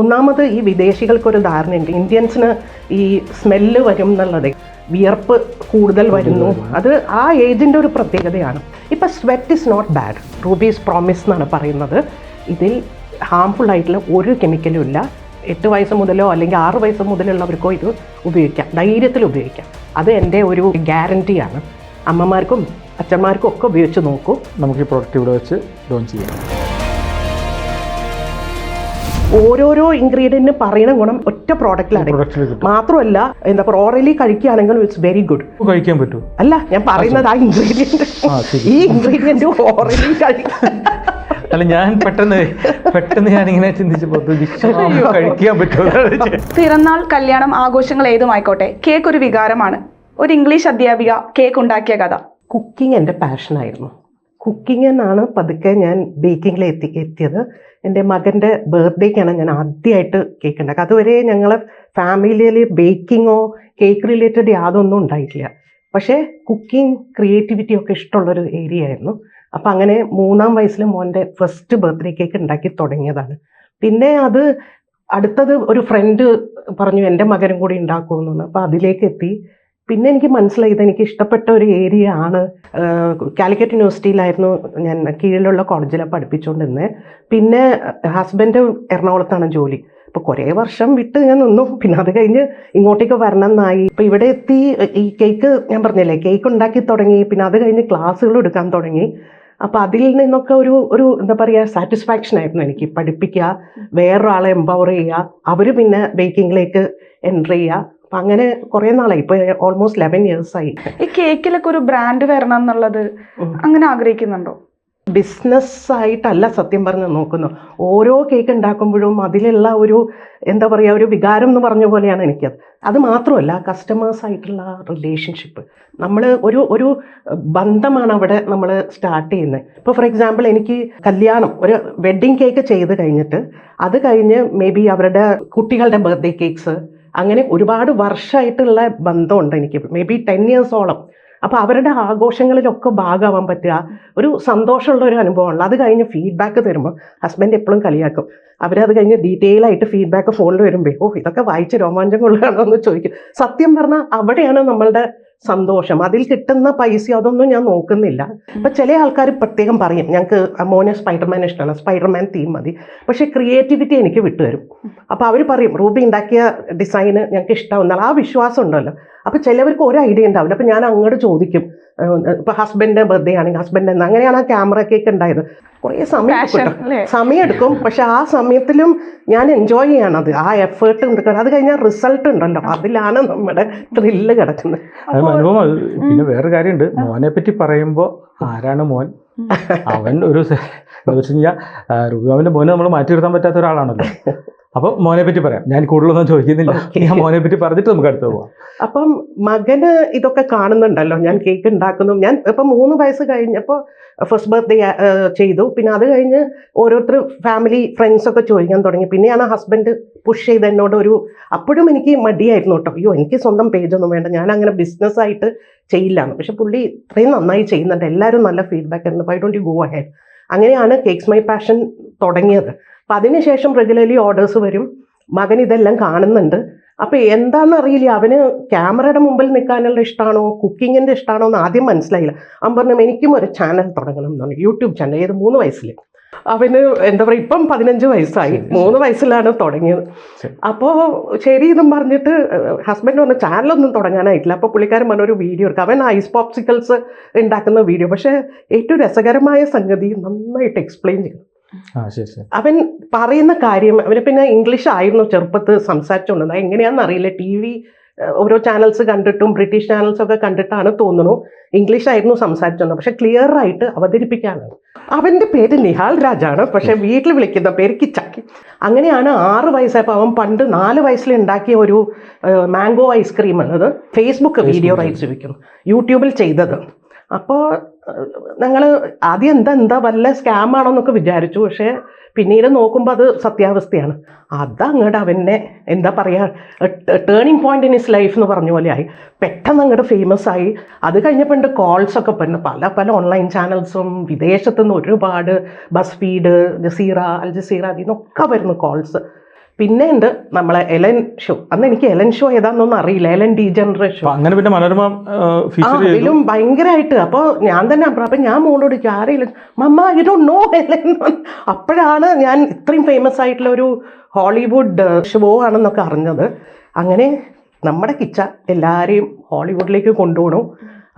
ഒന്നാമത് ഈ വിദേശികൾക്കൊരു ധാരണയുണ്ട്. ഇന്ത്യൻസിന് ഈ സ്മെല്ല് വരും എന്നുള്ളത് വിയർപ്പ് കൂടുതൽ വരുന്നു. അത് ആ ഏജിന്റെ ഒരു പ്രത്യേകതയാണ്. ഇപ്പം sweat is not bad Ruby's promise എന്നാണ് പറയുന്നത്. ഇതിൽ ഹാംഫുൾ ആയിട്ടുള്ള ഒരു കെമിക്കലും ഇല്ല. എട്ട് വയസ്സ് മുതലോ അല്ലെങ്കിൽ ആറ് വയസ്സ് മുതലുള്ളവർക്കോ ഇത് ഉപയോഗിക്കാം. ധൈര്യത്തിൽ ഉപയോഗിക്കാം. അത് എന്റെ ഒരു ഗ്യാരണ്ടിയാണ് അമ്മമാർക്കും അച്ഛന്മാർക്കും ഒക്കെ ഉപയോഗിച്ച് നോക്കൂ. നമുക്ക് ഈ പ്രോഡക്റ്റ് ഇവിടെ വെച്ച് ലോഞ്ച് ചെയ്യാം. ഓരോരോ ഇൻഗ്രീഡിയന്റിന് പറയുന്ന ഗുണം ഒറ്റ പ്രോഡക്റ്റിലാണ് മാത്രമല്ല എന്താ പറയുക ഓറലി കഴിക്കുകയാണെങ്കിലും ഇറ്റ്സ് വെരി ഗുഡ് കഴിക്കാൻ പറ്റും അല്ല ഞാൻ പറയുന്നത് ആ ഇൻഗ്രീഡിയന്റ് ഈ ഇൻഗ്രീഡിയന്റ് ഓറലി കഴിക്കാൻ അല്ല ഞാൻ പെട്ടെന്ന് പെട്ടെന്ന് ഞാൻ ഇങ്ങനെ ചിന്തിച്ചപ്പോൾ കഴിക്കാൻ പറ്റുമോ? പിറന്നാൾ കല്യാണം ആഘോഷങ്ങൾ ഏതുമായിക്കോട്ടെ? കേക്ക് ഒരു വികാരമാണ്. ഒരു ഇംഗ്ലീഷ് അധ്യാപിക കേക്ക് ഉണ്ടാക്കിയ കഥ. കുക്കിംഗ് എന്റെ പാഷനായിരുന്നു കുക്കിംഗ് എന്നാണ് പതുക്കെ ഞാൻ ബേക്കിങ്ങിൽ എത്തി എത്തിയത്. എന്റെ മകന്റെ ബർത്ത്ഡേക്കാണ് ഞാൻ ആദ്യമായിട്ട് കേക്ക് ഉണ്ടാക്കുക അതുവരെ ഞങ്ങളെ ഫാമിലിയിൽ ബേക്കിങ്ങോ കേക്ക് റിലേറ്റഡ് യാതൊന്നും ഉണ്ടായിട്ടില്ല. പക്ഷേ കുക്കിംഗ് ക്രിയേറ്റിവിറ്റി ഒക്കെ ഇഷ്ടമുള്ളൊരു ഏരിയ ആയിരുന്നു. അപ്പം അങ്ങനെ മൂന്നാം വയസ്സിൽ മോന്റെ ഫസ്റ്റ് ബർത്ത്ഡേ കേക്ക് ഉണ്ടാക്കി തുടങ്ങിയതാണ്. പിന്നെ അത് അടുത്തത് ഒരു ഫ്രണ്ട് പറഞ്ഞു എന്റെ മകനും കൂടി ഉണ്ടാക്കുമെന്ന് അപ്പോൾ അതിലേക്ക് എത്തി. പിന്നെ എനിക്ക് മനസ്സിലായി ഇത് എനിക്ക് ഇഷ്ടപ്പെട്ട ഒരു ഏരിയ ആണ്. കാലിക്കറ്റ് യൂണിവേഴ്സിറ്റിയിലായിരുന്നു ഞാൻ കീഴിലുള്ള കോളേജിലെ പഠിപ്പിച്ചുകൊണ്ടിരുന്നത് പിന്നെ ഹസ്ബൻഡ് എറണാകുളത്താണ് ജോലി. അപ്പോൾ കുറേ വർഷം വിട്ട് ഞാൻ നിന്നു. പിന്നെ അത് കഴിഞ്ഞ് ഇങ്ങോട്ടേക്ക് വരണം എന്നായി ഇപ്പോൾ ഇവിടെ എത്തി ഈ കേക്ക് ഞാൻ പറഞ്ഞില്ലേ കേക്ക് ഉണ്ടാക്കി തുടങ്ങി. പിന്നെ അത് കഴിഞ്ഞ് ക്ലാസ്സുകൾ എടുക്കാൻ തുടങ്ങി. അപ്പോൾ അതിൽ നിന്നൊക്കെ ഒരു ഒരു എന്താ പറയുക സാറ്റിസ്ഫാക്ഷൻ ആയിരുന്നു എനിക്ക് പഠിപ്പിക്കുക വേറൊരാളെ എംപവർ ചെയ്യുക അവർ പിന്നെ ബേക്കിങ്ങിലേക്ക് എൻട്രി ചെയ്യുക. അപ്പം അങ്ങനെ കുറേ നാളായി. ഇപ്പോൾ ഓൾമോസ്റ്റ് ലെവൻ ഇയേഴ്സായി ഈ കേക്കിലൊക്കെ ഒരു ബ്രാൻഡ് വരണം എന്നുള്ളത് അങ്ങനെ ആഗ്രഹിക്കുന്നുണ്ടോ? ബിസിനസ് ആയിട്ടല്ല സത്യം പറഞ്ഞ് നോക്കുന്നു. ഓരോ കേക്ക് ഉണ്ടാക്കുമ്പോഴും അതിലുള്ള ഒരു എന്താ പറയുക ഒരു വികാരം എന്ന് പറഞ്ഞ പോലെയാണ് എനിക്കത് അത്. മാത്രമല്ല കസ്റ്റമേഴ്സ് ആയിട്ടുള്ള റിലേഷൻഷിപ്പ് നമ്മൾ ഒരു ഒരു ബന്ധമാണ് അവിടെ നമ്മൾ സ്റ്റാർട്ട് ചെയ്യുന്നത്. ഇപ്പോൾ ഫോർ എക്സാമ്പിൾ എനിക്ക് കല്യാണം ഒരു വെഡ്ഡിങ് കേക്ക് ചെയ്ത് കഴിഞ്ഞിട്ട് അത് കഴിഞ്ഞ് മേ ബി അവരുടെ കുട്ടികളുടെ ബർത്ത്ഡേ കേക്ക്സ് അങ്ങനെ ഒരുപാട് വർഷമായിട്ടുള്ള ബന്ധമുണ്ട് എനിക്ക്. മേ ബി ടെൻ ഇയേഴ്സോളം അപ്പോൾ അവരുടെ ആഘോഷങ്ങളിലൊക്കെ ഭാഗമാവാൻ പറ്റുക. ഒരു സന്തോഷമുള്ള ഒരു അനുഭവമാണ് അത് കഴിഞ്ഞ് ഫീഡ്ബാക്ക് തരുമ്പോൾ ഹസ്ബൻഡ് എപ്പോഴും കളിയാക്കും. അവരത് കഴിഞ്ഞ് ഡീറ്റെയിൽ ആയിട്ട് ഫീഡ്ബാക്ക് ഫോണിൽ വരുമ്പോൾ ഓ ഇതൊക്കെ വായിച്ച് രോമാഞ്ചം കൊള്ളുകയാണോ? എന്ന് ചോദിക്കും. സത്യം പറഞ്ഞാൽ അവിടെയാണ് നമ്മളുടെ സന്തോഷം. അതിൽ കിട്ടുന്ന പൈസ അതൊന്നും ഞാൻ നോക്കുന്നില്ല. അപ്പം ചില ആൾക്കാർ പ്രത്യേകം പറയും ഞങ്ങൾക്ക് മോനെ സ്പൈഡർമാൻ ഇഷ്ടമാണ്. സ്പൈഡർമാൻ തീം മതി. പക്ഷേ ക്രിയേറ്റിവിറ്റി എനിക്ക് വിട്ടുവരും അപ്പോൾ അവർ പറയും റൂബി ഉണ്ടാക്കിയ ഡിസൈന് ഞങ്ങൾക്ക് ഇഷ്ടമാവുന്നില്ല ആ വിശ്വാസം ഉണ്ടല്ലോ അപ്പോൾ ചിലവർക്ക് ഒരു ഐഡിയ ഉണ്ടാവില്ല. അപ്പോൾ ഞാൻ അങ്ങോട്ട് ചോദിക്കും. ഇപ്പോൾ ഹസ്ബൻഡിന്റെ ബർത്ത്ഡേ ആണെങ്കിൽ ഹസ്ബൻഡ് എന്ന് അങ്ങനെയാണ് ആ ക്യാമറ കേക്ക് ഉണ്ടായത്. കുറേ സമയം എടുക്കും അല്ലേ? സമയം എടുക്കും. പക്ഷെ ആ സമയത്തിലും ഞാൻ എൻജോയ് ചെയ്യണത്. ആ എഫേർട്ട് എടുക്കണം അത് കഴിഞ്ഞാൽ റിസൾട്ട് ഉണ്ടല്ലോ. അതിലാണ് നമ്മുടെ ത്രില്ല് കിടക്കുന്നത്. അത് അനുഭവം പിന്നെ വേറെ കാര്യമുണ്ട്. മോനെ പറ്റി പറയുമ്പോ ആരാണ് മോൻ? അവൻ ഒരു വെച്ച് കഴിഞ്ഞാൽ റുബിമാവിന്റെ മോനെ നമ്മൾ മാറ്റി നിർത്താൻ പറ്റാത്ത ഒരാളാണല്ലോ. അപ്പോൾ മോനെ പറ്റി പറയാം. ഞാൻ കൂടുതലൊന്നും ചോദിക്കുന്നില്ല. ഞാൻ മോനെ പറ്റി പറഞ്ഞിട്ട് നമുക്ക് അടുത്ത് പോവാം. അപ്പം മകന് ഇതൊക്കെ കാണുന്നുണ്ടല്ലോ. ഞാൻ കേക്ക് ഉണ്ടാക്കുന്നു. ഞാൻ ഇപ്പം മൂന്ന് വയസ്സ് കഴിഞ്ഞപ്പോൾ ഫസ്റ്റ് ബർത്ത്ഡേ ചെയ്തു. പിന്നെ അത് കഴിഞ്ഞ് ഓരോരുത്തർ ഫാമിലി ഫ്രണ്ട്സൊക്കെ ചോദിക്കാൻ തുടങ്ങി. പിന്നെയാണ് ഹസ്ബൻഡ് പുഷ് ചെയ്ത് എന്നോട് ഒരു അപ്പോഴും എനിക്ക് മടിയായിരുന്നു കേട്ടോ. അയ്യോ എനിക്ക് സ്വന്തം പേജൊന്നും വേണ്ട. ഞാൻ അങ്ങനെ ബിസിനസ് ആയിട്ട് ചെയ്യില്ലാന്ന്. പക്ഷെ പുള്ളി ഇത്രയും നന്നായി ചെയ്യുന്നുണ്ട്. എല്ലാവരും നല്ല ഫീഡ്ബാക്ക് ഉണ്ട് I don't you go ahead അങ്ങനെയാണ് കേക്ക്സ് മൈ പാഷൻ തുടങ്ങിയത്. അപ്പം അതിനുശേഷം റെഗുലർലി ഓർഡേഴ്സ് വരും. മകൻ ഇതെല്ലാം കാണുന്നുണ്ട്. അപ്പോൾ എന്താണെന്ന് അറിയില്ല അവന് ക്യാമറയുടെ മുമ്പിൽ നിൽക്കാനുള്ള ഇഷ്ടമാണോ കുക്കിങ്ങിന്റെ ഇഷ്ടമാണോ എന്ന് ആദ്യം മനസ്സിലായില്ല. അവൻ പറഞ്ഞു എനിക്കും ഒരു ചാനൽ തുടങ്ങണം എന്നാണ് യൂട്യൂബ് ചാനൽ ഏത് മൂന്ന് വയസ്സിൽ അവന് എന്താ പറയുക ഇപ്പം പതിനഞ്ച് വയസ്സായി. മൂന്ന് വയസ്സിലാണ് തുടങ്ങിയത്. അപ്പോൾ ശരി എന്നും പറഞ്ഞിട്ട് ഹസ്ബൻഡ് പറഞ്ഞു ചാനലൊന്നും തുടങ്ങാനായിട്ടില്ല. അപ്പോൾ പുള്ളിക്കാരൻ പറഞ്ഞ ഒരു വീഡിയോ എടുക്കുക അവൻ ഐസ് പോപ്സിക്കൽസ് ഉണ്ടാക്കുന്ന വീഡിയോ പക്ഷേ ഏറ്റവും രസകരമായ സംഗതി നന്നായിട്ട് എക്സ്പ്ലെയിൻ ശരി അവൻ പറയുന്ന കാര്യം അവന് പിന്നെ ഇംഗ്ലീഷ് ആയിരുന്നു ചെറുപ്പത്ത് സംസാരിച്ചുകൊണ്ടത് എങ്ങനെയാണെന്ന് അറിയില്ല. ടി വി ഓരോ ചാനൽസ് കണ്ടിട്ടും ബ്രിട്ടീഷ് ചാനൽസ് ഒക്കെ കണ്ടിട്ടാണ് തോന്നുന്നു ഇംഗ്ലീഷ് ആയിരുന്നു സംസാരിച്ചത് പക്ഷെ ക്ലിയർ ആയിട്ട് അവതരിപ്പിക്കാനാണ്. അവന്റെ പേര് നിഹാൽ രാജാണ്. പക്ഷെ വീട്ടിൽ വിളിക്കുന്ന പേര് കിച്ചാക്കി. അങ്ങനെയാണ് ആറ് വയസ്സായപ്പോൾ അവൻ പണ്ട് നാല് വയസ്സിൽ ഉണ്ടാക്കിയ ഒരു മാംഗോ ഐസ്ക്രീം ഉള്ളത് ഫേസ്ബുക്ക് വീഡിയോ റൈറ്റ്സ് വിൽക്കുന്നു യൂട്യൂബിൽ ചെയ്തത്. അപ്പോൾ ഞങ്ങൾ ആദ്യം എന്താ എന്താ വല്ല സ്കാം ആണോ എന്നൊക്കെ വിചാരിച്ചു. പക്ഷേ പിന്നീട് നോക്കുമ്പോൾ അത് സത്യാവസ്ഥയാണ്. അതങ്ങോട്ട് അവനെ എന്താ പറയുക turning point in his life എന്ന് പറഞ്ഞ പോലെ ആയി. പെട്ടെന്ന് അങ്ങോട്ട് ഫേമസ് ആയി. അത് കഴിഞ്ഞപ്പോൾ ഉണ്ട് കോൾസ് ഒക്കെ പിന്നെ പല പല ഓൺലൈൻ ചാനൽസും വിദേശത്തുനിന്ന് ഒരുപാട് BuzzFeed Jazeera Al Jazeera അതിൽ നിന്നൊക്കെ വരുന്നു കോൾസ് പിന്നെ ഉണ്ട് നമ്മളെ എലൻ ഷോ അന്ന് എനിക്ക് എലൻ ഷോ ഏതാണെന്നൊന്നും അറിയില്ല. എലൻ ഡി ജനറേഷൻ അങ്ങനെ പിന്നെ മനോരമ അതിലും ഭയങ്കരമായിട്ട് അപ്പോൾ ഞാൻ തന്നെ അപ്പ- ഞാൻ മോളോട് ആരെയില്ല mamma you do know Ellen? അപ്പോഴാണ് ഞാൻ ഇത്രയും ഫേമസ് ആയിട്ടുള്ള ഒരു ഹോളിവുഡ് ഷോ ആണെന്നൊക്കെ അറിഞ്ഞത്. അങ്ങനെ നമ്മുടെ കിച്ച എല്ലാവരെയും ഹോളിവുഡിലേക്ക് കൊണ്ടുപോകണം.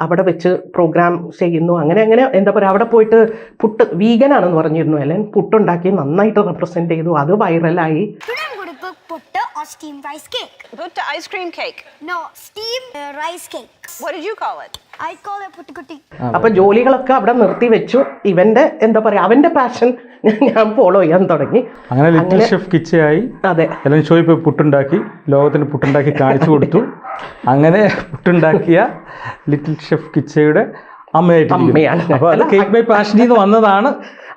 അവിടെ വെച്ച് പ്രോഗ്രാം ചെയ്യുന്നു അങ്ങനെ അങ്ങനെ എന്താ പറയുക അവിടെ പോയിട്ട് പുട്ട് വീഗനാണെന്ന് പറഞ്ഞിരുന്നു അല്ലെ പുട്ടുണ്ടാക്കി നന്നായിട്ട് റെപ്രസെന്റ് ചെയ്തു അത് വൈറലായി or rice cake. Put ice cream cake. No, uh, rice cakes. What did you call it? I call it puttukutti. അപ്പൊ ജോലികളൊക്കെ അവിടെ നിർത്തി വെച്ചു ഇവന്റെ എന്താ പറയാ അവന്റെ പാഷൻ ഞാൻ ഫോളോ ചെയ്യാൻ തുടങ്ങി. അങ്ങനെ ലിറ്റിൽ ഷെഫ് കിച്ചയായി. അതെ. എലൻ ഷോയി പോയി പുട്ടുണ്ടാക്കി ലോകത്തിന് പുട്ടുണ്ടാക്കി കാണിച്ചു കൊടുത്തു. അങ്ങനെ പുട്ടുണ്ടാക്കിയ ലിറ്റിൽ ഷെഫ് കിച്ചയുടെ അമ്മയായിട്ട് അമ്മയാണ്. അപ്പോൾ അത് കേക്ക് മൈ പാഷനിൽ നിന്ന് വന്നതാണ്.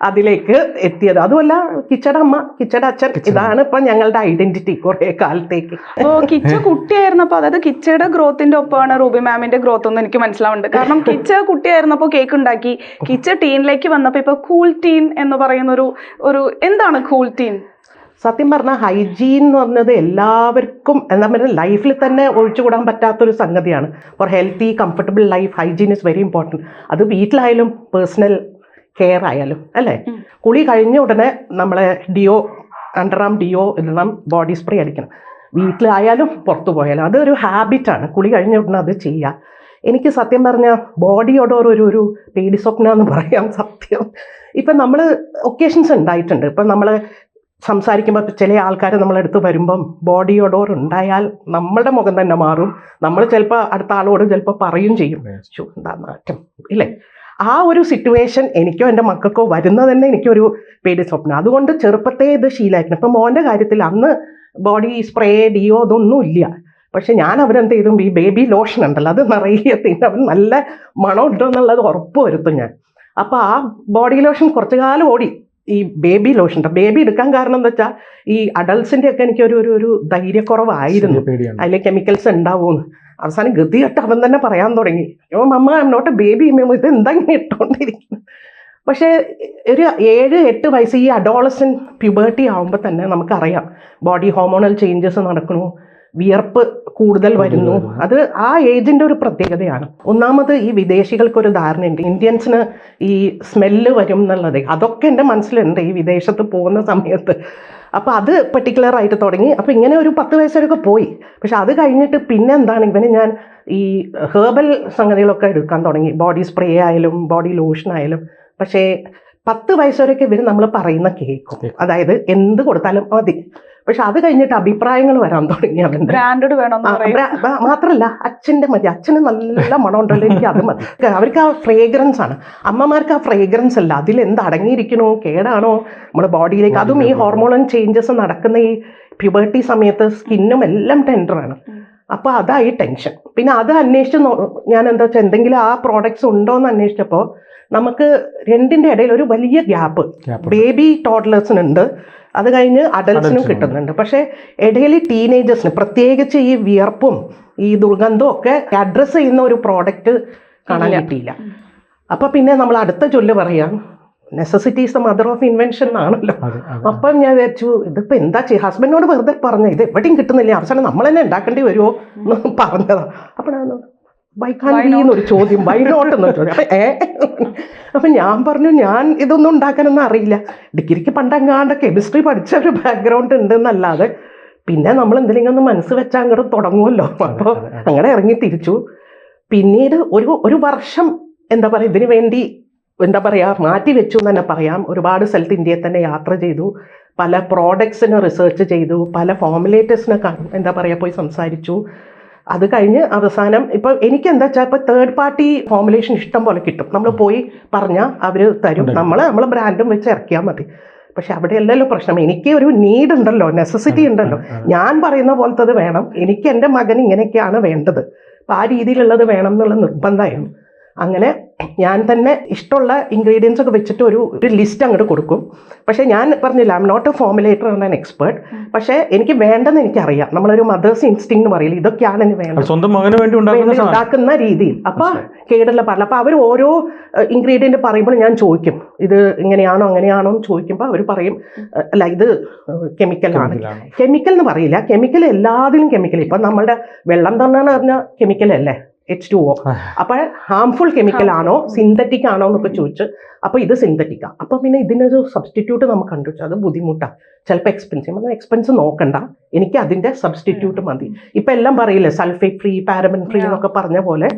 അതിലേക്ക് എത്തിയത്. അതുമല്ല കിച്ചട അമ്മ കിച്ചട അച്ഛൻ ഇതാണ് ഇപ്പൊ ഞങ്ങളുടെ ഐഡന്റിറ്റി കുറെ കാലത്തേക്ക്. ഓ കിച്ച കുട്ടിയായിരുന്നപ്പോ അതായത് കിച്ചയുടെ ഗ്രോത്തിന്റെ ഒപ്പമാണ് റൂബി മാമിന്റെ ഗ്രോത്ത് എന്ന് എനിക്ക് മനസ്സിലാവുന്നുണ്ട്. കാരണം കിച്ച കുട്ടിയായിരുന്നപ്പോ കേക്ക് ഉണ്ടാക്കി. കിച്ച ടീനിലേക്ക് വന്നപ്പോ ഇപ്പൊ കൂൾ ടീൻ എന്ന് പറയുന്ന ഒരു ഒരു എന്താണ് കൂൾ ടീൻ സത്യം പറഞ്ഞാൽ ഹൈജീൻ എന്ന് പറഞ്ഞത് എല്ലാവർക്കും എന്താ പറയുക ലൈഫിൽ തന്നെ ഒഴിച്ചുകൂടാൻ പറ്റാത്തൊരു സംഗതിയാണ്. For healthy comfortable life hygiene is very important അത് വീട്ടിലായാലും പേഴ്സണൽ കെയർ ആയാലും അല്ലേ? കുളി കഴിഞ്ഞ ഉടനെ നമ്മളെ ഡിയോ അണ്ടറാം ഡിയോ ഇടണം ബോഡി സ്പ്രേ അടിക്കണം. വീട്ടിലായാലും പുറത്തു പോയാലും അതൊരു ഹാബിറ്റാണ് കുളി കഴിഞ്ഞ ഉടനെ അത് ചെയ്യുക എനിക്ക് സത്യം പറഞ്ഞാൽ ബോഡി ഒഡോർ ഒരു ഒരു പേടി സ്വപ്ന എന്ന് പറയാം സത്യം. ഇപ്പം നമ്മൾ ഒക്കേഷൻസ് ഉണ്ടായിട്ടുണ്ട്. ഇപ്പം നമ്മൾ സംസാരിക്കുമ്പോൾ ചില ആൾക്കാർ നമ്മളെടുത്ത് വരുമ്പം ബോഡി ഒഡോർ ഉണ്ടായാൽ നമ്മളുടെ മുഖം തന്നെ മാറും. നമ്മൾ ചിലപ്പോൾ അടുത്ത ആളോട് ചിലപ്പോൾ പറയും ചെയ്യും. "ശ്ശോ, എന്താ മാറ്റം ഇല്ലേ? ആ ഒരു സിറ്റുവേഷൻ എനിക്കോ എന്റെ മക്കൾക്കോ വരുന്നത് തന്നെ എനിക്കൊരു പേടി സ്വപ്നം. അതുകൊണ്ട് ചെറുപ്പത്തെ ഇത് ശീലമായിരിക്കണം ഇപ്പം മോന്റെ കാര്യത്തിൽ അന്ന് ബോഡി സ്പ്രേ ഡിയോ അതൊന്നും ഇല്ല. പക്ഷെ ഞാൻ അവരെന്ത് ചെയ്തും? ഈ ബേബി ലോഷൻ ഉണ്ടല്ലോ അത് നിറയെ തിന്നെ അവൻ നല്ല മണം എന്നുള്ളത് ഉറപ്പ് വരുത്തും ഞാൻ. അപ്പോൾ ആ ബോഡി ലോഷൻ കുറച്ചു കാലം ഓടി. ഈ ബേബി ലോഷൻ ബേബി എടുക്കാൻ കാരണം എന്താ വെച്ചാൽ ഈ അഡൾട്ട്സിന്റെ ഒക്കെ എനിക്കൊരു ഒരു ഒരു ധൈര്യക്കുറവായിരുന്നു. അതിലെ കെമിക്കൽസ് ഉണ്ടാവുമെന്ന്. അവസാനം ഗതികെട്ട് അവൻ തന്നെ പറയാൻ തുടങ്ങി. അയ്യോ mamma I'm not a baby ഇത് എന്താ ഇങ്ങനെ ഇട്ടുകൊണ്ടിരിക്കുന്നത് പക്ഷേ ഒരു ഏഴ് എട്ട് വയസ്സ് ഈ അഡോളസൻ പ്യൂബേർട്ടി ആകുമ്പോൾ തന്നെ നമുക്കറിയാം. ബോഡി ഹോർമോണൽ ചേഞ്ചസ് നടക്കണു. വിയർപ്പ് കൂടുതൽ വരുന്നു. അത് ആ ഏജിന്റെ ഒരു പ്രത്യേകതയാണ്. ഒന്നാമത് ഈ വിദേശികൾക്കൊരു ധാരണയുണ്ട്. ഇന്ത്യൻസിന് ഈ സ്മെല്ല് വരും എന്നുള്ളത്. അതൊക്കെ എന്റെ മനസ്സിലുണ്ട് ഈ വിദേശത്ത് പോകുന്ന സമയത്ത്. അപ്പോൾ അത് പെർട്ടിക്കുലർ ആയിട്ട് തുടങ്ങി. അപ്പോൾ ഇങ്ങനെ ഒരു പത്ത് വയസ്സൊക്കെ പോയി. പക്ഷെ അത് കഴിഞ്ഞിട്ട് പിന്നെ എന്താണ് ഇവന് ഞാൻ ഈ ഹേർബൽ സംഗതികളൊക്കെ എടുക്കാൻ തുടങ്ങി. ബോഡി സ്പ്രേ ആയാലും ബോഡി ലോഷൻ ആയാലും. പക്ഷേ പത്ത് വയസ്സുവരെയൊക്കെ ഇവർ നമ്മൾ പറയുന്ന കേൾക്കും അതായത് എന്ത് കൊടുത്താലും മതി. പക്ഷെ അത് കഴിഞ്ഞിട്ട് അഭിപ്രായങ്ങൾ വരാൻ തുടങ്ങി അവന്റെ. ബ്രാൻഡഡ് വേണം മാത്രല്ല അച്ഛന്റെ മതി. അച്ഛന് നല്ല മണം ഉണ്ടല്ലോ എനിക്ക് അത് മതി. അവർക്ക് ആ ഫ്രേഗ്രൻസ് ആണ്. അമ്മമാർക്ക് ആ ഫ്രേഗ്രൻസ് അല്ല. അതിൽ എന്ത് അടങ്ങിയിരിക്കണോ കേടാണോ നമ്മുടെ ബോഡിയിലേക്ക്. അതും ഈ ഹോർമോണൽ ചേഞ്ചസ് നടക്കുന്ന ഈ പ്യൂബർട്ടി സമയത്ത് സ്കിന്നും എല്ലാം ടെൻഡറാണ് അപ്പോൾ അതായി ടെൻഷൻ പിന്നെ അത് അന്വേഷിച്ച് ഞാൻ എന്താ വെച്ചാൽ എന്തെങ്കിലും ആ പ്രോഡക്ട്സ് ഉണ്ടോ എന്ന് അന്വേഷിച്ചപ്പോൾ നമുക്ക് രണ്ടിന്റെ ഇടയിൽ ഒരു വലിയ ഗ്യാപ്പ് Gap ബേബി ടോഡ്ലേഴ്സിനുണ്ട് അത് കഴിഞ്ഞ് അഡൽസിനും കിട്ടുന്നുണ്ട്. പക്ഷേ ഇടയിൽ ടീനേജേഴ്സിന് പ്രത്യേകിച്ച് ഈ വിയർപ്പും ഈ ദുർഗന്ധവും ഒക്കെ അഡ്രസ്സ് ചെയ്യുന്ന ഒരു പ്രോഡക്റ്റ് കാണാൻ കിട്ടിയില്ല. അപ്പൊ പിന്നെ നമ്മൾ അടുത്ത ചൊല്ല് പറയാം. Necessities the mother of invention ആണല്ലോ. അപ്പം ഞാൻ വിചാരിച്ചു ഇതിപ്പോൾ എന്താ ചെയ്യുക ഹസ്ബൻഡിനോട് വെറുതെ പറഞ്ഞു ഇത് എവിടെയും കിട്ടുന്നില്ല. അവസാനം നമ്മൾ തന്നെ ഉണ്ടാക്കേണ്ടി വരുമോ എന്ന് പറഞ്ഞതാണ് അപ്പോഴാണ് വൈകാണ്ടീന്നൊരു ചോദ്യം. വൈനോട്ടെന്നൊരു ചോദ്യം. അപ്പം ഏ? അപ്പം ഞാൻ പറഞ്ഞു ഞാൻ ഇതൊന്നും ഉണ്ടാക്കാനൊന്നും അറിയില്ല. ഡിഗ്രിക്ക് പണ്ടെങ്ങാണ്ട് കെമിസ്ട്രി പഠിച്ച ഒരു ബാക്ക്ഗ്രൗണ്ട് ഉണ്ടെന്നല്ലാതെ പിന്നെ നമ്മൾ എന്തെങ്കിലും ഒന്ന് മനസ്സ് വെച്ചാൽ അങ്ങോട്ട് തുടങ്ങുമല്ലോ. അപ്പോൾ അങ്ങനെ ഇറങ്ങി തിരിച്ചു. പിന്നീട് ഒരു ഒരു വർഷം എന്താ പറയുക ഇതിനു വേണ്ടി എന്താ പറയുക മാറ്റി വെച്ചു എന്ന് തന്നെ പറയാം. ഒരുപാട് സ്ഥലത്ത് ഇന്ത്യയിൽ തന്നെ യാത്ര ചെയ്തു. പല പ്രോഡക്ട്സിനെ റിസർച്ച് ചെയ്തു. പല ഫോമുലേറ്റേഴ്സിനെ എന്താ പറയുക പോയി സംസാരിച്ചു. അത് കഴിഞ്ഞ് അവസാനം ഇപ്പൊ എനിക്ക് എന്താ വെച്ചാൽ ഇപ്പോൾ തേർഡ് പാർട്ടി ഫോമുലേഷൻ ഇഷ്ടം പോലെ കിട്ടും. നമ്മൾ പോയി പറഞ്ഞാൽ അവർ തരും. നമ്മൾ നമ്മളെ ബ്രാൻഡും വെച്ച് ഇറക്കിയാൽ മതി. പക്ഷെ അവിടെയല്ലല്ലോ പ്രശ്നം. എനിക്ക് ഒരു നീഡ് ഉണ്ടല്ലോ നെസസിറ്റി ഉണ്ടല്ലോ. ഞാൻ പറയുന്ന പോലത്തത് വേണം. എനിക്ക് എന്റെ മകൻ ഇങ്ങനെയൊക്കെയാണ് വേണ്ടത്. അപ്പം ആ രീതിയിലുള്ളത് വേണം എന്നുള്ള നിർബന്ധമായിരുന്നു. അങ്ങനെ ഞാൻ തന്നെ ഇഷ്ടമുള്ള ഇൻഗ്രീഡിയൻസ് ഒക്കെ വെച്ചിട്ട് ഒരു ഒരു ലിസ്റ്റ് അങ്ങോട്ട് കൊടുക്കും. പക്ഷേ ഞാൻ പറഞ്ഞില്ല I'm not a formulator and an expert പക്ഷേ എനിക്ക് വേണ്ടെന്ന് എനിക്കറിയാം. നമ്മളൊരു മദേഴ്സ് ഇൻസ്റ്റിങ് എന്ന് പറയില്ല ഇതൊക്കെയാണ് എനിക്ക് വേണ്ടത്. സ്വന്തം മകന് വേണ്ടി ഉണ്ടാക്കുന്ന രീതിയിൽ. അപ്പൊ കേടുള്ള പാടില്ല. അപ്പൊ അവർ ഓരോ ഇൻഗ്രീഡിയന്റ് പറയുമ്പോൾ ഞാൻ ചോദിക്കും. ഇത് ഇങ്ങനെയാണോ അങ്ങനെയാണോ എന്ന് ചോദിക്കുമ്പോൾ അവർ പറയും "അഹ് അല്ല ഇത് കെമിക്കലാണ് കെമിക്കൽ എന്ന് പറയില്ല. കെമിക്കൽ എല്ലാത്തിലും കെമിക്കൽ ഇപ്പൊ നമ്മളുടെ വെള്ളം തന്നെ പറഞ്ഞ കെമിക്കൽ അല്ലേ? എച്ച് ടു ഒ അപ്പോൾ ഹാംഫുൾ കെമിക്കൽ ആണോ സിന്തറ്റിക് ആണോ എന്നൊക്കെ ചോദിച്ച് അപ്പോൾ ഇത് സിന്തറ്റിക്കാ അപ്പോൾ പിന്നെ ഇതിനൊരു സബ്സ്റ്റിറ്റ്യൂട്ട് നമുക്ക് കണ്ടുപിടിച്ചു. അത് ബുദ്ധിമുട്ടാണ് ചിലപ്പോൾ എക്സ്പെൻസീവ് നമ്മൾ എക്സ്പെൻസ് നോക്കണ്ട. എനിക്ക് അതിന്റെ സബ്സ്റ്റിറ്റ്യൂട്ട് മതി. ഇപ്പം എല്ലാം പറയില്ലേ സൾഫേറ്റ് ഫ്രീ പാരബൻ ഫ്രീ എന്നൊക്കെ പറഞ്ഞ പോലെ.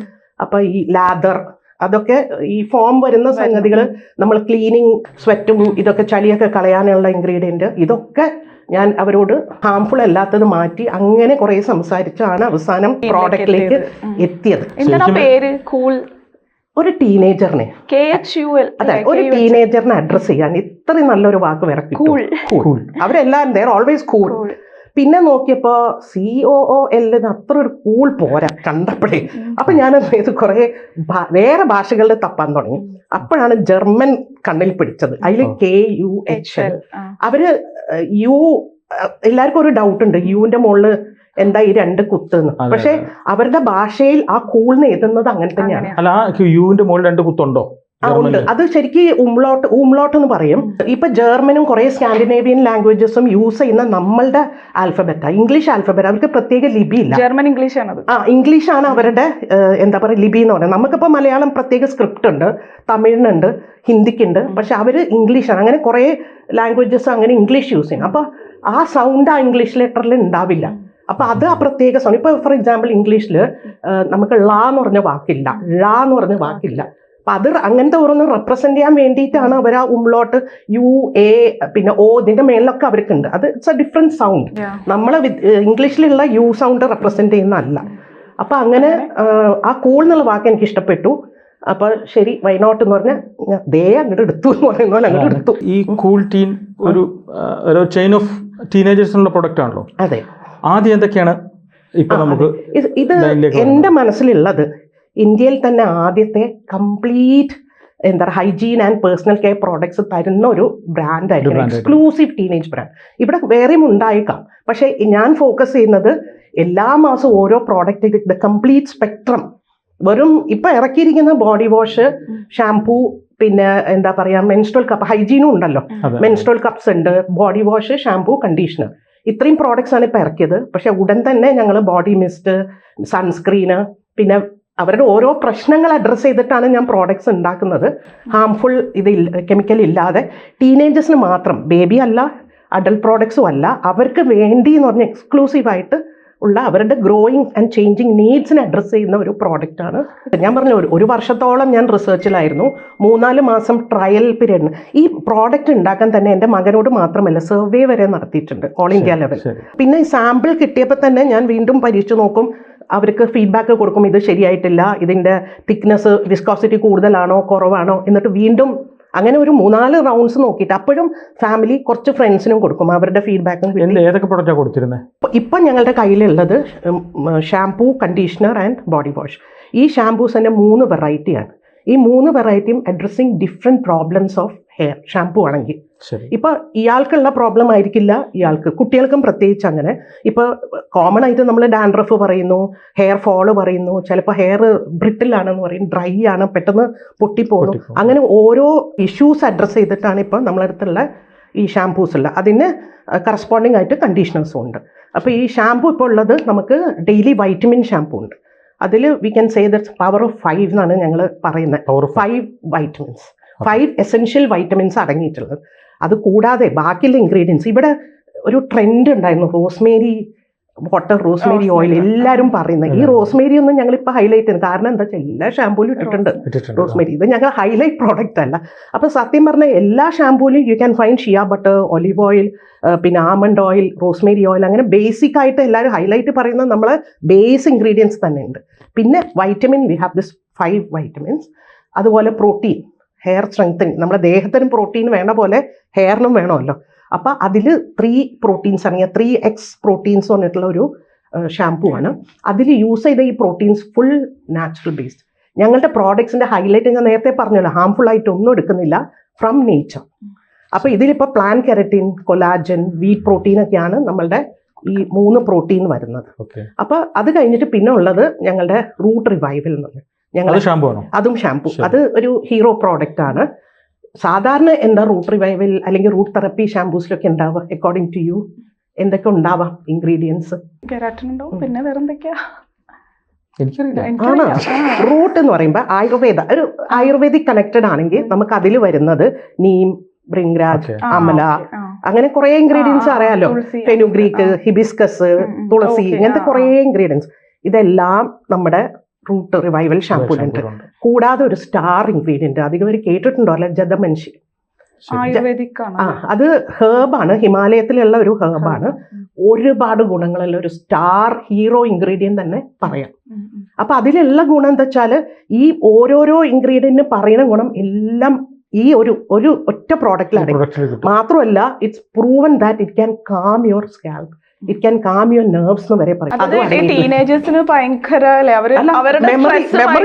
അപ്പോൾ ഈ ലാദർ അതൊക്കെ ഈ ഫോം വരുന്ന സംഗതികൾ നമ്മൾ ക്ലീനിങ് സ്വെറ്റും ഇതൊക്കെ ചളിയൊക്കെ കളയാനുള്ള ഇൻഗ്രീഡിയന്റ് ഇതൊക്കെ ഞാൻ അവരോട് ഹാംഫുൾ അല്ലാത്തത് മാറ്റി അങ്ങനെ കുറേ സംസാരിച്ചാണ് അവസാനം പ്രോഡക്റ്റിലേക്ക് എത്തിയത്. പേര്? കൂൾ ഒരു ടീനേജറിനെ കെ എച്ച് യു എൽ അതെ ഒരു ടീനേജറിനെ അഡ്രസ് ചെയ്യാൻ ഇത്രയും നല്ലൊരു വാക്ക് വേറെ കിട്ടും കൂൾ Cool. അവരെല്ലാം ദർ ഓൾവേസ് കൂൾ പിന്നെ നോക്കിയപ്പോ സി ഒ ഒ എല്ലിന് അത്ര ഒരു കൂൾ പോരാ കണ്ടപ്പോഴേ. അപ്പൊ ഞാൻ ഇത് കുറെ വേറെ ഭാഷകളിൽ തപ്പാൻ തുടങ്ങി. അപ്പോഴാണ് ജർമ്മൻ കണ്ണിൽ പിടിച്ചത്. അതിൽ. കെ യു എച്ച് എൽ അവർ യു എല്ലാവർക്കും ഒരു ഡൗട്ട് ഉണ്ട്. യുവിന്റെ മുകളിൽ എന്താ ഈ രണ്ട് കുത്തെന്ന് പക്ഷെ അവരുടെ ഭാഷയിൽ ആ കൂളിന് എഴുതുന്നത് അങ്ങനെ തന്നെയാണ്. അല്ല ആ യുവിന്റെ മുകളിൽ രണ്ട് കുത്തുണ്ടോ? ആ ഉണ്ട്. അത് ശരിക്കും ഉംലോട്ട് ഉംലോട്ട് എന്ന് പറയും. ഇപ്പൊ ജർമ്മനും കുറെ സ്കാൻഡിനേവിയൻ ലാംഗ്വേജസും യൂസ് ചെയ്യുന്ന നമ്മളുടെ ആൽഫബറ്റാ. English alphabet. അവർക്ക് പ്രത്യേക ലിപി ഇല്ല. ജർമ്മൻ ഇംഗ്ലീഷ് ആണ് ആ ഇംഗ്ലീഷ് ആണ് അവരുടെ എന്താ പറയുക ലിപി എന്ന് പറയുന്നത്. നമുക്കിപ്പോൾ മലയാളം പ്രത്യേക സ്ക്രിപ്റ്റ് ഉണ്ട്. തമിഴിനുണ്ട് ഹിന്ദിക്കുണ്ട്. പക്ഷെ അവർ ഇംഗ്ലീഷാണ്. അങ്ങനെ കുറേ ലാംഗ്വേജസ് അങ്ങനെ ഇംഗ്ലീഷ് യൂസ് ചെയ്യണം അപ്പോൾ ആ സൗണ്ട് ആ ഇംഗ്ലീഷ് ലെറ്ററിൽ ഉണ്ടാവില്ല. അപ്പോൾ അത് ആ പ്രത്യേക സൗണ്ട്. ഇപ്പോൾ ഫോർ എക്സാമ്പിൾ ഇംഗ്ലീഷിൽ നമുക്ക് ള എന്ന് പറഞ്ഞ വാക്കില്ല. ഴ എന്ന് പറഞ്ഞ വാക്കില്ല. അപ്പം അത് അങ്ങനത്തെ ഓരോന്ന് റെപ്രസെന്റ് ചെയ്യാൻ വേണ്ടിയിട്ടാണ് അവർ ആ ഉമ്ലോട്ട് യു എ പിന്നെ ഓ ഇതിന്റെ മേളിലൊക്കെ അവർക്കുണ്ട് അത് ഇറ്റ്സ് എ ഡിഫറെന്റ് സൗണ്ട് നമ്മളെ ഇംഗ്ലീഷിലുള്ള യു സൗണ്ട് റെപ്രസെന്റ് ചെയ്യുന്നതല്ല. അപ്പൊ അങ്ങനെ ആ, കൂൾ എന്നുള്ള വാക്ക് എനിക്ക് ഇഷ്ടപ്പെട്ടു. അപ്പൊ ശരി വൈനോട്ട് എന്ന് പറഞ്ഞാൽ ഞാൻ ദേ അങ്ങോട്ട് എടുത്തു എന്ന് പറയുന്ന പോലെ അങ്ങോട്ട് എടുത്തു. ഈ കൂൾ ടീൻ ഒരു ഒരു ചെയിൻ ഓഫ് ടീനേജേഴ്സിനുള്ള പ്രൊഡക്റ്റ് ആണല്ലോ. അതെ. ആദ്യം എന്തൊക്കെയാണ് ഇപ്പൊ നമുക്ക് ഇത് എന്റെ മനസ്സിലുള്ളത് ഇന്ത്യയിൽ തന്നെ ആദ്യത്തെ കംപ്ലീറ്റ് എന്താ പറയുക hygiene and personal care products തരുന്ന ഒരു ബ്രാൻഡ് ആയിരിക്കും എക്സ്ക്ലൂസീവ് ടീനേജ് ബ്രാൻഡ് ഇവിടെ വേറെയും ഉണ്ടായേക്കാം. പക്ഷേ ഞാൻ ഫോക്കസ് ചെയ്യുന്നത് എല്ലാ മാസവും ഓരോ പ്രോഡക്റ്റ് ദ കംപ്ലീറ്റ് സ്പെക്ട്രം വെറും ഇപ്പം ഇറക്കിയിരിക്കുന്ന ബോഡി വാഷ് ഷാംപൂ പിന്നെ എന്താ പറയുക മെൻസ്ട്രൽ കപ്പ് ഹൈജീനും ഉണ്ടല്ലോ. മെൻസ്ട്രൽ കപ്സ് ഉണ്ട് ബോഡി വാഷ് ഷാംപൂ കണ്ടീഷണർ ഇത്രയും പ്രോഡക്ട്സ് ആണ് ഇപ്പം ഇറക്കിയത്. പക്ഷേ ഉടൻ തന്നെ ഞങ്ങൾ ബോഡി മിസ്റ്റ് സൺസ്ക്രീന് പിന്നെ അവരുടെ ഓരോ പ്രശ്നങ്ങൾ അഡ്രസ്സ് ചെയ്തിട്ടാണ് ഞാൻ പ്രോഡക്ട്സ് ഉണ്ടാക്കുന്നത്. ഹാംഫുൾ ഇത് കെമിക്കൽ ഇല്ലാതെ ടീനേജേഴ്സിന് മാത്രം ബേബി അല്ല അഡൽട്ട് പ്രോഡക്ട്സും അല്ല അവർക്ക് വേണ്ടി എന്ന് പറഞ്ഞ എക്സ്ക്ലൂസീവായിട്ട് ഉള്ള അവരുടെ ഗ്രോയിങ് ആൻഡ് ചേഞ്ചിങ് നീഡ്സിനെ അഡ്രസ്സ് ചെയ്യുന്ന ഒരു പ്രോഡക്റ്റാണ് ഞാൻ പറഞ്ഞ ഒരു ഒരു വർഷത്തോളം ഞാൻ റിസർച്ചിലായിരുന്നു മൂന്നാൽ മാസം ട്രയൽ പീരീഡ് ഈ പ്രോഡക്റ്റ് ഉണ്ടാക്കാൻ തന്നെ എന്റെ മകനോട് മാത്രമല്ല സർവേ വരെ നടത്തിയിട്ടുണ്ട്. ഓൾ ഇന്ത്യ ലെവൽ പിന്നെ ഈ സാമ്പിൾ കിട്ടിയപ്പോൾ തന്നെ ഞാൻ വീണ്ടും പരീക്ഷിച്ച് നോക്കും. അവർക്ക് ഫീഡ്ബാക്ക് കൊടുക്കും ഇത് ശരിയായിട്ടില്ല ഇതിന്റെ തിക്നെസ് വിസ്കോസിറ്റി കൂടുതലാണോ കുറവാണോ? എന്നിട്ട് വീണ്ടും അങ്ങനെ ഒരു മൂന്നാൽ റൗണ്ട്സ് നോക്കിയിട്ട് അപ്പോഴും ഫാമിലി കുറച്ച് ഫ്രണ്ട്സിനും കൊടുക്കും അവരുടെ ഫീഡ്ബാക്കും ഏതൊക്കെ പ്രൊഡക്റ്റാണ് കൊടുത്തിരുന്നത് ഇപ്പം ഞങ്ങളുടെ കയ്യിലുള്ളത് shampoo conditioner and body wash ഈ ഷാംപൂസിന്റെ മൂന്ന് വെറൈറ്റിയാണ് ഈ മൂന്ന് വെറൈറ്റിയും addressing different problems of hair shampoo ആണെങ്കിൽ. ഇപ്പൊ ഇയാൾക്കുള്ള പ്രോബ്ലം ആയിരിക്കില്ല. ഇയാൾക്ക് കുട്ടികൾക്കും പ്രത്യേകിച്ച് അങ്ങനെ. ഇപ്പൊ കോമൺ ആയിട്ട് നമ്മൾ ഡാൻഡ്രഫ് പറയുന്നു ഹെയർ ഫോൾ പറയുന്നു ചിലപ്പോൾ ഹെയർ ബ്രിട്ടിലാണെന്ന് പറയും ഡ്രൈ ആണ് പെട്ടെന്ന് പൊട്ടിപ്പോകുന്നു. പൊട്ടിപ്പോകും. അങ്ങനെ ഓരോ ഇഷ്യൂസ് അഡ്രസ്സ് ചെയ്തിട്ടാണ് ഇപ്പോൾ നമ്മളടുത്തുള്ള ഈ ഷാംപൂസ് ഉള്ളത്. അതിന് കറസ്പോണ്ടിങ് ആയിട്ട് കണ്ടീഷണേഴ്സും ഉണ്ട്. അപ്പോൾ ഈ ഷാംപൂ ഇപ്പോൾ ഉള്ളത് നമുക്ക് ഡെയിലി വൈറ്റമിൻ ഷാംപൂ ഉണ്ട്. അതിൽ we can say that power of five എന്നാണ് ഞങ്ങൾ പറയുന്നത്. Five vitamins five essential vitamins അടങ്ങിയിട്ടുള്ളത്. അത് കൂടാതെ ബാക്കിയുള്ള ഇൻഗ്രീഡിയൻസ് ഇവിടെ ഒരു ട്രെൻഡ് ഉണ്ടായിരുന്നു rosemary water rosemary oil Rosemary. എല്ലാവരും പറയുന്നത്. ഈ റോസ്മേരി ഒന്നും ഞങ്ങൾ ഇപ്പോൾ ഹൈലൈറ്റ് ചെയ്യുന്നത് കാരണം എന്താ വെച്ചാൽ എല്ലാ ഷാമ്പൂലും ഇട്ടിട്ടുണ്ട്. ഇട്ടിട്ടുണ്ട്. റോസ്മേരി ഇത് ഞങ്ങൾ ഹൈലൈറ്റ് പ്രോഡക്റ്റ് അല്ല. അപ്പോൾ സത്യം പറഞ്ഞാൽ എല്ലാ ഷാമ്പൂലും you can find shea butter olive oil പിന്നെ ആമണ്ട് ഓയിൽ റോസ്മേരി ഓയിൽ അങ്ങനെ ബേസിക് ആയിട്ട് എല്ലാവരും ഹൈലൈറ്റ് പറയുന്നത് നമ്മൾ ബേസ് ഇൻഗ്രീഡിയൻസ് തന്നെ ഉണ്ട് പിന്നെ vitamin we have this five vitamins അതുപോലെ പ്രോട്ടീൻ ഹെയർ സ്ട്രെങ്തനിങ് നമ്മുടെ ദേഹത്തിനും പ്രോട്ടീൻ വേണ പോലെ ഹെയറിനും വേണമല്ലോ. അപ്പോൾ അതിൽ ത്രീ പ്രോട്ടീൻസ് അറിയാം ത്രീ എക്സ് പ്രോട്ടീൻസ് പറഞ്ഞിട്ടുള്ള ഒരു ഷാംപൂ ആണ്. അതിൽ യൂസ് ചെയ്ത ഈ പ്രോട്ടീൻസ് ഫുൾ നാച്ചുറൽ ബേസ്ഡ് ഞങ്ങളുടെ പ്രോഡക്ട്സിന്റെ ഹൈലൈറ്റ് ഞാൻ നേരത്തെ പറഞ്ഞല്ലോ ഹാംഫുൾ ആയിട്ട് ഒന്നും എടുക്കുന്നില്ല. ഫ്രം നേച്ചർ അപ്പോൾ ഇതിലിപ്പോൾ plant keratin collagen wheat protein ഒക്കെയാണ് നമ്മളുടെ ഈ മൂന്ന് പ്രോട്ടീൻ വരുന്നത്. അപ്പോൾ അപ്പൊ അത് കഴിഞ്ഞിട്ട് പിന്നെ ഉള്ളത് ഞങ്ങളുടെ റൂട്ട് റിവൈവൽ എന്ന് ഞങ്ങൾ അത് ഷാമ്പു അതും ഷാംപൂ അത് ഒരു ഹീറോ പ്രോഡക്റ്റ് ആണ്. സാധാരണ എന്താ റൂട്ട് റിവൈവൽ അല്ലെങ്കിൽ റൂട്ട് തെറപ്പി ഷാംപൂസിലൊക്കെ ഉണ്ടാവുക അക്കോർഡിംഗ് ടു യു എന്തൊക്കെ ഉണ്ടാവാം ഇൻഗ്രീഡിയൻസ് പിന്നെ വേറെ എന്തൊക്കെയാ ആണ്? എനിക്കറിയില്ല. റൂട്ട് എന്ന് പറയുമ്പോൾ ആയുർവേദ. ഒരു ആയുർവേദിക് കണക്റ്റഡ് ആണെങ്കിൽ നമുക്ക് അതിൽ വരുന്നത് നീം ബ്രിങ്രാജ് അമല അങ്ങനെ കുറെ ഇൻഗ്രീഡിയൻസ് അറിയാലോ. പെനുഗ്രീക്ക് ഫെനുഗ്രീക്ക് ഹിബിസ്കസ്. തുളസി ഇങ്ങനത്തെ കുറെ ഇൻഗ്രീഡിയൻസ് ഇതെല്ലാം നമ്മുടെ റൂട്ട് റിവൈവൽ ഷാംപൂലുണ്ട് ഉണ്ട്. കൂടാതെ ഒരു സ്റ്റാർ ഇൻഗ്രീഡിയന്റ് അധികം പേര് കേട്ടിട്ടുണ്ടോ? അല്ലെ? ജദമൻഷി ആ അത് ഹേർബാണ് ഹിമാലയത്തിലുള്ള ഒരു ഹേർബാണ് ഒരുപാട് ഗുണങ്ങളുള്ള ഒരു സ്റ്റാർ ഹീറോ ഇൻഗ്രീഡിയന്റ് തന്നെ പറയാം. അപ്പൊ അതിലുള്ള ഗുണം എന്താ വെച്ചാൽ ഈ ഓരോരോ ഇൻഗ്രീഡിയന്റിന് പറയുന്ന ഗുണം എല്ലാം ഈ ഒരു ഒരു ഒറ്റ പ്രോഡക്റ്റിലാണ് മാത്രമല്ല it's proven that it can calm your scalp it can calm your എന്ന് വരെ പറയും. ടീനേജേഴ്സിന് ഭയങ്കര മെമ്മറി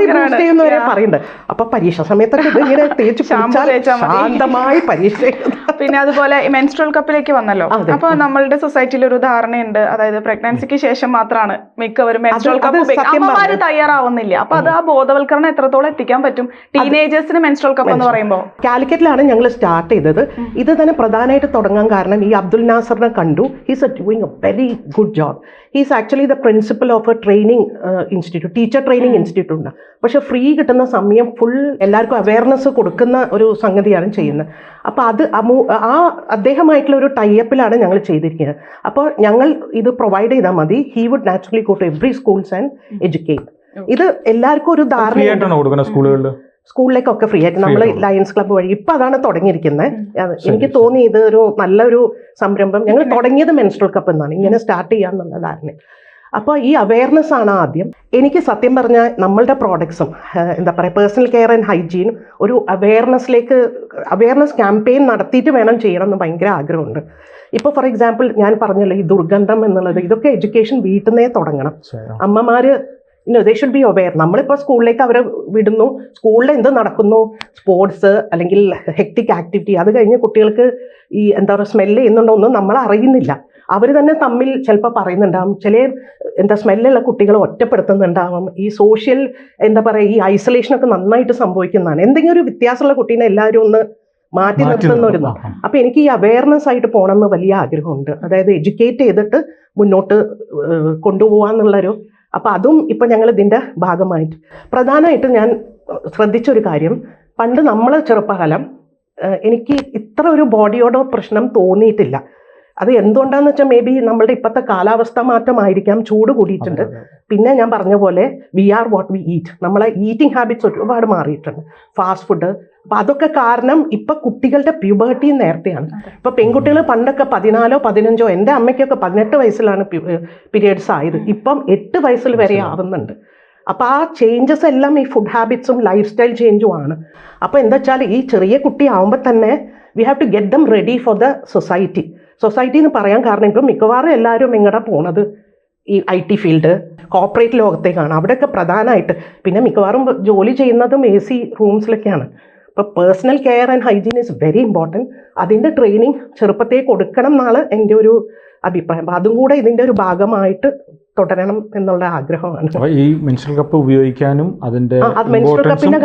ബൂസ്റ്റ് ചെയ്യുന്നവരെ Yeah. പറയുന്നുണ്ട്. അപ്പൊ പരീക്ഷ സമയത്തൊക്കെ ഇങ്ങനെ തേച്ച്. ശാന്തമായി പരീക്ഷ. പിന്നെ അതുപോലെ മെൻസ്ട്രൽ കപ്പിലേക്ക് വന്നല്ലോ. അപ്പൊ നമ്മളുടെ സൊസൈറ്റിയിൽ ഒരു ധാരണയുണ്ട്. അതായത് പ്രഗ്നൻസിക്ക് ശേഷം മാത്രമാണ് മിക്കവരും മെൻസ്ട്രൽ കപ്പ് അമ്മമാര് തയ്യാറാവുന്നില്ല. അപ്പൊ അത് ആ ബോധവൽക്കരണം എത്രത്തോളം എത്തിക്കാൻ പറ്റും? ടീനേജേഴ്സിന് മെൻസ്ട്രൽ കപ്പ് എന്ന് പറയുമ്പോൾ കാലിക്കറ്റിലാണ് ഞങ്ങൾ സ്റ്റാർട്ട് ചെയ്തത്. ഇത് തന്നെ പ്രധാനമായിട്ട് തുടങ്ങാൻ കാരണം ഈ അബ്ദുൽ നാസറിനെ കണ്ടു. He's a doing a very good job he's actually the principal of a training institute teacher training institute ഉണ്ട്. പക്ഷെ ഫ്രീ കിട്ടുന്ന സമയം ഫുൾ എല്ലാവർക്കും അവയർനെസ് കൊടുക്കുന്ന ഒരു സംഗതിയാണ് ചെയ്യുന്നത്. അപ്പോൾ അത് അമു- ആ അദ്ദേഹമായിട്ടുള്ള ഒരു ടൈപ്പിലാണ് ഞങ്ങൾ ചെയ്തിരിക്കുന്നത്. അപ്പോൾ ഞങ്ങൾ ഇത് പ്രൊവൈഡ് ചെയ്താൽ മതി. He would naturally go to every schools and educate ഇത് എല്ലാവർക്കും ഒരു ധാരണ കൊടുക്കുന്നത് സ്കൂളുകളിൽ സ്കൂളിലേക്കൊക്കെ ഫ്രീ ആയിട്ട് നമ്മൾ ലയൺസ് ക്ലബ്ബ് വഴി ഇപ്പൊ അതാണ് തുടങ്ങിയിരിക്കുന്നത് എനിക്ക് തോന്നി ഇത് ഒരു നല്ലൊരു സംരംഭം. ഞങ്ങൾ തുടങ്ങിയത് മെൻസ്ട്രൽ കപ്പ് എന്നാണ്. ഇങ്ങനെ സ്റ്റാർട്ട് ചെയ്യാന്നുള്ള ധാരണ അപ്പോൾ ഈ അവയർനെസ് ആണ് ആദ്യം. എനിക്ക് സത്യം പറഞ്ഞാൽ നമ്മളുടെ പ്രോഡക്ട്സും എന്താ പറയുക പേഴ്സണൽ കെയർ ആൻഡ് ഹൈജീൻ ഒരു അവയർനെസ്സിലേക്ക് അവയർനെസ് ക്യാമ്പയിൻ നടത്തിയിട്ട് വേണം ചെയ്യണം എന്ന് ഭയങ്കര ആഗ്രഹമുണ്ട്. ഇപ്പോൾ ഫോർ എക്സാമ്പിൾ ഞാൻ പറഞ്ഞല്ലോ ഈ ദുർഗന്ധം എന്നുള്ളത്. ഇതൊക്കെ എഡ്യൂക്കേഷൻ വീട്ടിൽ നിന്നേ തുടങ്ങണം അമ്മമാര് ഇന്നോ ദേ ഷുഡ് ബി അവെയർ നമ്മളിപ്പോൾ സ്കൂളിലേക്ക് അവരെ വിടുന്നു. സ്കൂളിൽ എന്ത് നടക്കുന്നു? സ്പോർട്സ് അല്ലെങ്കിൽ ഹെക്ടിക് ആക്ടിവിറ്റി അത് കഴിഞ്ഞ് കുട്ടികൾക്ക് ഈ എന്താ പറയുക സ്മെല്ല് ചെയ്യുന്നുണ്ടോ ഒന്നും നമ്മൾ അറിയുന്നില്ല. അവർ തന്നെ തമ്മിൽ ചിലപ്പോൾ പറയുന്നുണ്ടാവും. ചില എന്താ സ്മെല്ലുള്ള കുട്ടികളെ ഒറ്റപ്പെടുത്തുന്നുണ്ടാവും. ഈ സോഷ്യൽ എന്താ പറയുക ഈ ഐസൊലേഷനൊക്കെ നന്നായിട്ട് സംഭവിക്കുന്നതാണ്. എന്തെങ്കിലും ഒരു വ്യത്യാസമുള്ള കുട്ടീനെ എല്ലാവരും ഒന്ന് മാറ്റി നിർത്തുന്ന ഒരു അപ്പൊ എനിക്ക് ഈ അവയർനെസ് ആയിട്ട് പോകണമെന്ന് വലിയ ആഗ്രഹമുണ്ട്. അതായത് എഡ്യൂക്കേറ്റ് ചെയ്തിട്ട് മുന്നോട്ട് കൊണ്ടുപോകാന്നുള്ളൊരു അപ്പൊ അതും ഇപ്പൊ ഞങ്ങൾ ഇതിന്റെ ഭാഗമായിട്ട്. പ്രധാനമായിട്ട് ഞാൻ ശ്രദ്ധിച്ചൊരു കാര്യം. പണ്ട് നമ്മൾ ചെറുപ്പകാലം എനിക്ക് ഇത്ര ഒരു ബോഡിയോടോ പ്രശ്നം തോന്നിയിട്ടില്ല. അത് എന്തുകൊണ്ടാന്ന് വെച്ചാൽ മേ ബി നമ്മളുടെ ഇപ്പോഴത്തെ കാലാവസ്ഥ മാറ്റമായിരിക്കാം ചൂട് കൂടിയിട്ടുണ്ട്. പിന്നെ ഞാൻ പറഞ്ഞ പോലെ we are what we eat. നമ്മളെ ഈറ്റിംഗ് ഹാബിറ്റ്സ് ഒരുപാട് മാറിയിട്ടുണ്ട്. ഫാസ്റ്റ് ഫുഡ് അപ്പൊ അതൊക്കെ കാരണം ഇപ്പൊ കുട്ടികളുടെ പ്യൂബേർട്ടിയും നേരത്തെയാണ്. ഇപ്പൊ പെൺകുട്ടികൾ പണ്ടൊക്കെ പതിനാലോ പതിനഞ്ചോ എന്റെ അമ്മയ്ക്കൊക്കെ പതിനെട്ട് വയസ്സിലാണ് പീരിയഡ്സ് ആയത്. ഇപ്പം എട്ട് വയസ്സിൽ വരെ ആവുന്നുണ്ട്. അപ്പൊ ആ ചേഞ്ചസ് എല്ലാം ഈ ഫുഡ് ഹാബിറ്റ്സും ലൈഫ് സ്റ്റൈൽ ചേഞ്ചും ആണ്. അപ്പൊ എന്താ വെച്ചാൽ ഈ ചെറിയ കുട്ടി ആവുമ്പോൾ തന്നെ we have to get them ready for the society society എന്ന് പറയാൻ കാരണം ഇപ്പം മിക്കവാറും എല്ലാവരും ഇങ്ങോട്ട് പോണത് ഈ ഐ ടി ഫീൽഡ് കോർപ്പറേറ്റ് ലോകത്തേക്കാണ്. അവിടെയൊക്കെ പ്രധാനമായിട്ട് പിന്നെ മിക്കവാറും ജോലി ചെയ്യുന്നതും എ സി റൂംസിലൊക്കെയാണ് അപ്പോൾ personal care and hygiene is very important അതിന്റെ ട്രെയിനിങ് ചെറുപ്പത്തെ കൊടുക്കണം എന്നാണ് എന്റെ ഒരു അഭിപ്രായം. അപ്പം അതും കൂടെ ഇതിന്റെ ഒരു ഭാഗമായിട്ട് തുടരണം എന്നുള്ള ആഗ്രഹമാണ്. ഈ മെൻസ്ട്രൽ കപ്പ് ഉപയോഗിക്കാനും അതിന്റെ